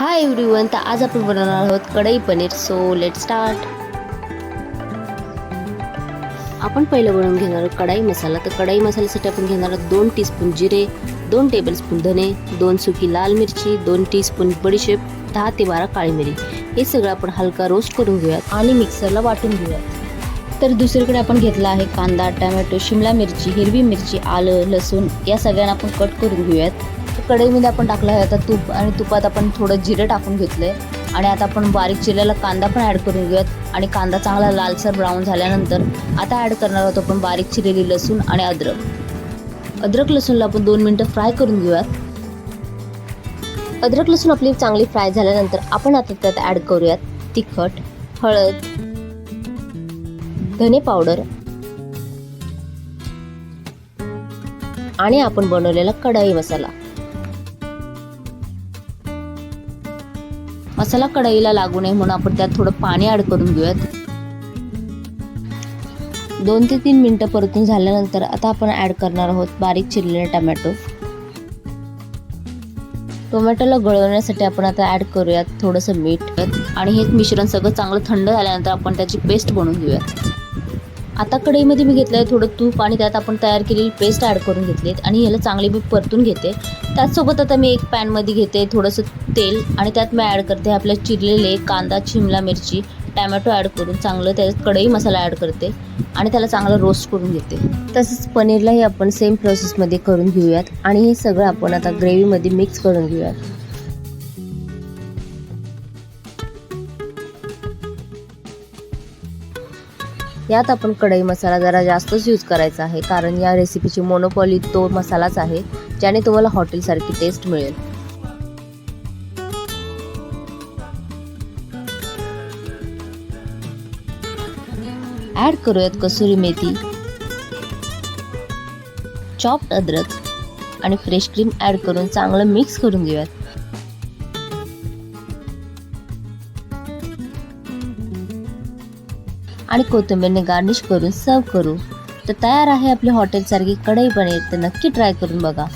Hi everyone तर आज आपण बनवणार आहोत कढई पनीर. सो लेट स्टार्ट आपण पहिलं बनवून घेणार आहोत कढाई मसाला. तर कढाई मसाल्यासाठी आपण घेणार आहोत दोन टीस्पून जिरे दोन टेबलस्पून धने दोन सुकी लाल मिरची दोन टीस्पून बडीशेप दहा ते बारा काळी मिरी. हे सगळं आपण हलका रोस्ट करून घेऊयात आणि मिक्सरला वाटून घेऊयात. तर दुसरीकडे आपण घेतला आहे कांदा टमॅटो शिमला मिरची हिरवी मिरची आलं लसूण. या सगळ्यांना आपण कट करून घेऊयात. कढईमध्ये आपण टाकलं आहे. आता तूप आणि तुपात आपण थोडं जिरं टाकून घेतलंय. आणि आता आपण बारीक चिरलेला कांदा पण ॲड करून घेऊयात. आणि कांदा चांगला लालसर ब्राऊन झाल्यानंतर आता ॲड करणार आहोत आपण बारीक चिरलेली लसूण आणि अद्रक. अद्रक लसूणला आपण दोन मिनटं फ्राय करून घेऊयात. अद्रक लसूण आपली चांगली फ्राय झाल्यानंतर आपण आता त्यात ॲड करूयात तिखट हळद धने पावडर आणि आपण बनवलेला कढई मसाला. मसाला कढईला लागू नये म्हणून आपण त्यात थोडं पाणी ॲड करून घेऊयात. दोन ते तीन मिनटं परतून झाल्यानंतर आता आपण ॲड करणार आहोत बारीक चिरलेले टमॅटो. टोमॅटोला गळवण्यासाठी आपण आता ॲड करूयात थोडंसं मीठ. आणि हे मिश्रण सगळं चांगलं थंड झाल्यानंतर आपण त्याची पेस्ट बनवून घेऊयात. आता कढईमध्ये मी घेतलं आहे थोडं तूप आणि त्यात आपण तयार केलेली पेस्ट ॲड करून घेतली आणि ह्याला चांगली मी परतून घेते. त्याचसोबत आता मी एक पॅनमध्ये घेते थोडंसं तेल आणि त्यात मी ॲड करते आपल्या चिरलेले कांदा शिमला मिरची टॅमॅटो ॲड करून चांगलं त्याच्यात कढई मसाला ॲड करते आणि त्याला चांगलं रोस्ट करून घेते. तसंच पनीरलाही आपण सेम प्रोसेसमध्ये करून घेऊयात आणि हे सगळं आपण आता ग्रेव्हीमध्ये मिक्स करून घेऊयात. यात आपण कढई मसाला जरा जास्तच यूज करायचा आहे. कारण या रेसिपीची मोनोपॉली तो मसालाच आहे ज्याने तुम्हाला हॉटेलसारखी टेस्ट मिळेल. ॲड करूयात कसुरी मेथी चॉप्ड अद्रक आणि फ्रेश क्रीम ॲड करून चांगलं मिक्स करून घेऊयात. आणि कोथिंबीरने गार्निश करून सर्व करू. तर तयार आहे आपली हॉटेलसारखी कढई पनीर तर नक्की ट्राय करून बघा.